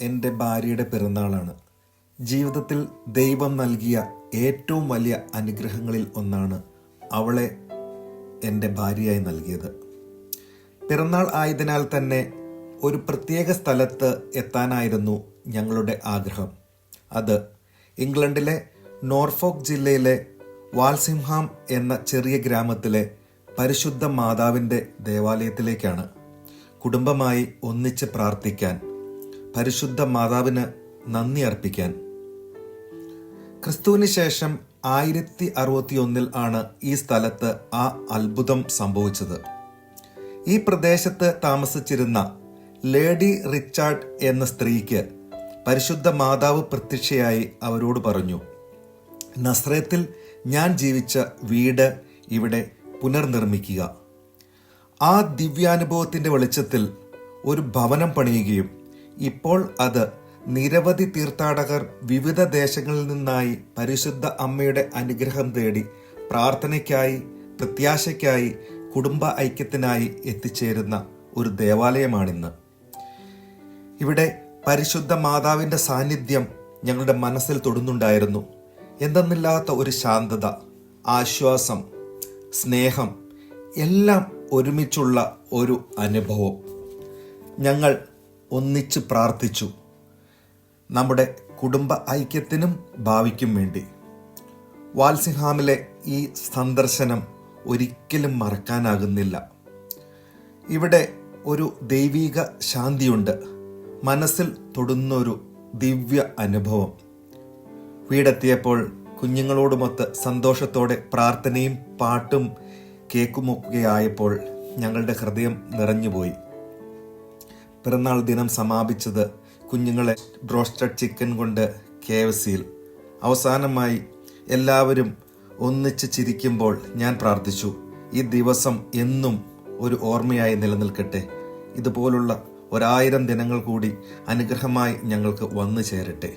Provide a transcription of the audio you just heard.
എന്റെ ഭാര്യയുടെ പിറന്നാളാണ് ജീവിതത്തിൽ ദൈവം നൽകിയ ഏറ്റവും വലിയ അനുഗ്രഹങ്ങളിൽ ഒന്നാണ് അവളെ എന്റെ ഭാര്യയായി നൽകിയത്. പിറന്നാൾ ആയതിനാൽ തന്നെ ഒരു പ്രത്യേക സ്ഥലത്ത് എത്താനായിരുന്നു ഞങ്ങളുടെ ആഗ്രഹം. അത് ഇംഗ്ലണ്ടിലെ നോർഫോക്ക് ജില്ലയിലെ വാൽസിംഹാം എന്ന ചെറിയ ഗ്രാമത്തിലെ പരിശുദ്ധ മാതാവിന്റെ ദേവാലയത്തിലേക്കാണ് കുടുംബമായി ഒന്നിച്ച് പ്രാർത്ഥിക്കാൻ പരിശുദ്ധ മാതാവിന് നന്ദി അർപ്പിക്കാൻ. ക്രിസ്തുവിന് ശേഷം ആയിരത്തി അറുപത്തി ഒന്നിൽ ആണ് ഈ സ്ഥലത്ത് ആ അത്ഭുതം സംഭവിച്ചത്. ഈ പ്രദേശത്ത് താമസിച്ചിരുന്ന ലേഡി റിച്ചാർഡ് എന്ന സ്ത്രീക്ക് പരിശുദ്ധ മാതാവ് പ്രത്യക്ഷയായി അവരോട് പറഞ്ഞു നസ്രത്തിൽ ഞാൻ ജീവിച്ച വീട് ഇവിടെ പുനർനിർമ്മിക്കുക. ആ ദിവ്യാനുഭവത്തിന്റെ വെളിച്ചത്തിൽ ഒരു ഭവനം പണിയുകയും ഇപ്പോൾ അത് നിരവധി തീർത്ഥാടകർ വിവിധ ദേശങ്ങളിൽ നിന്നായി പരിശുദ്ധ അമ്മയുടെ അനുഗ്രഹം തേടി പ്രാർത്ഥനയ്ക്കായി പ്രത്യാശയ്ക്കായി കുടുംബ ഐക്യത്തിനായി എത്തിച്ചേരുന്ന ഒരു ദേവാലയമാണിന്ന്. ഇവിടെ പരിശുദ്ധ മാതാവിന്റെ സാന്നിധ്യം ഞങ്ങളുടെ മനസ്സിൽ തൊടുന്നുണ്ടായിരുന്നു. എന്തെന്നില്ലാത്ത ഒരു ശാന്തത ആശ്വാസം സ്നേഹം എല്ലാം ഒരുമിച്ചുള്ള ഒരു അനുഭവം. ഞങ്ങൾ ഒന്നിച്ച് പ്രാർത്ഥിച്ചു. നമ്മുടെ കുടുംബ ഐക്യത്തിനും ഭാവിക്കും വേണ്ടി. വാൽസിംഹാമിലെ ഈ സന്ദർശനം ഒരിക്കലും മറക്കാനാകുന്നില്ല. ഇവിടെ ഒരു ദൈവീക ശാന്തിയുണ്ട്. മനസ്സിൽ തൊടുന്നൊരു ദിവ്യ അനുഭവം. വീടെത്തിയപ്പോൾ കുഞ്ഞുങ്ങളോടുമൊത്ത് സന്തോഷത്തോടെ പ്രാർത്ഥനയും പാട്ടും കേക്കുമൊക്കെയായപ്പോൾ ഞങ്ങളുടെ ഹൃദയം നിറഞ്ഞുപോയി. പിറന്നാൾ ദിനം സമാപിച്ചത് കുഞ്ഞുങ്ങളെ ബ്രോസ്റ്റഡ് ചിക്കൻ കൊണ്ട് കെ എഫ് സിയിൽ അവസാനമായി എല്ലാവരും ഒന്നിച്ച് ചിരിക്കുമ്പോൾ ഞാൻ പ്രാർത്ഥിച്ചു. ഈ ദിവസം എന്നും ഒരു ഓർമ്മയായി നിലനിൽക്കട്ടെ. ഇതുപോലുള്ള ഒരായിരം ദിനങ്ങൾ കൂടി അനുഗ്രഹമായി ഞങ്ങൾക്ക് വന്നു ചേരട്ടെ